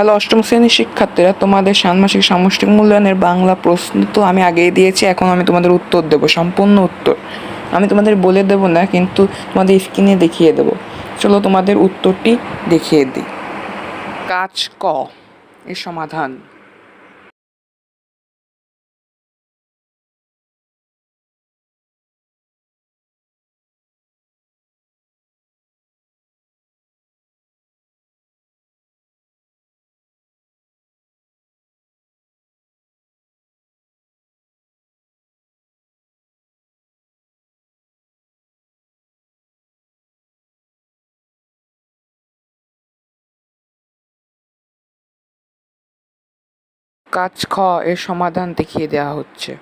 Hello অষ্টম শ্রেণির শিক্ষার্থীরা তোমাদের ষান্মাসিক সামষ্টিক মূল্যায়নের বাংলা প্রশ্ন তো আমি আগেই দিয়েছি, এখন আমি তোমাদের উত্তর দেবো, সম্পূর্ণ উত্তর। আমি তোমাদের বলে দেব না, কিন্তু তোমাদের স্ক্রিনে দেখিয়ে দেব। চলো তোমাদের উত্তরটি দেখিয়ে দিই। কাজ ক, এর সমাধান। কাজ খ এর সমাধান দেখিয়ে দেওয়া হচ্ছে।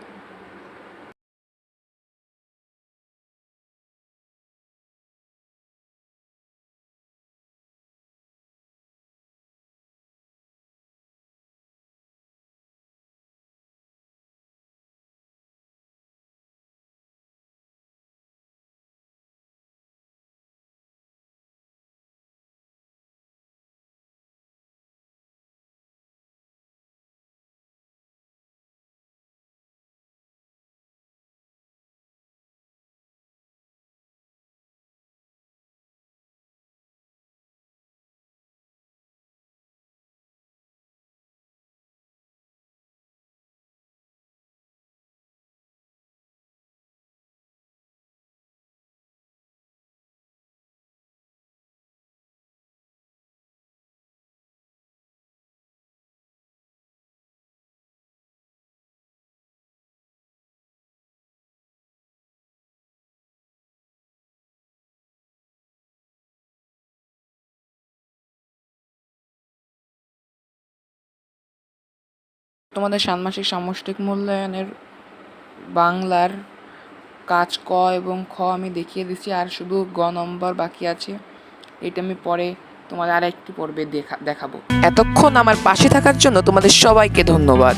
তোমাদের ষান্মাসিক সামষ্টিক মূল্যায়নের বাংলার কাজ ক এবং খ আমি দেখিয়ে দিচ্ছি, আর শুধু গ নম্বর বাকি আছে। এটা আমি পরে তোমাদের আর একটু পর্বে দেখা দেখাবো। এতক্ষণ আমার পাশে থাকার জন্য তোমাদের সবাইকে ধন্যবাদ।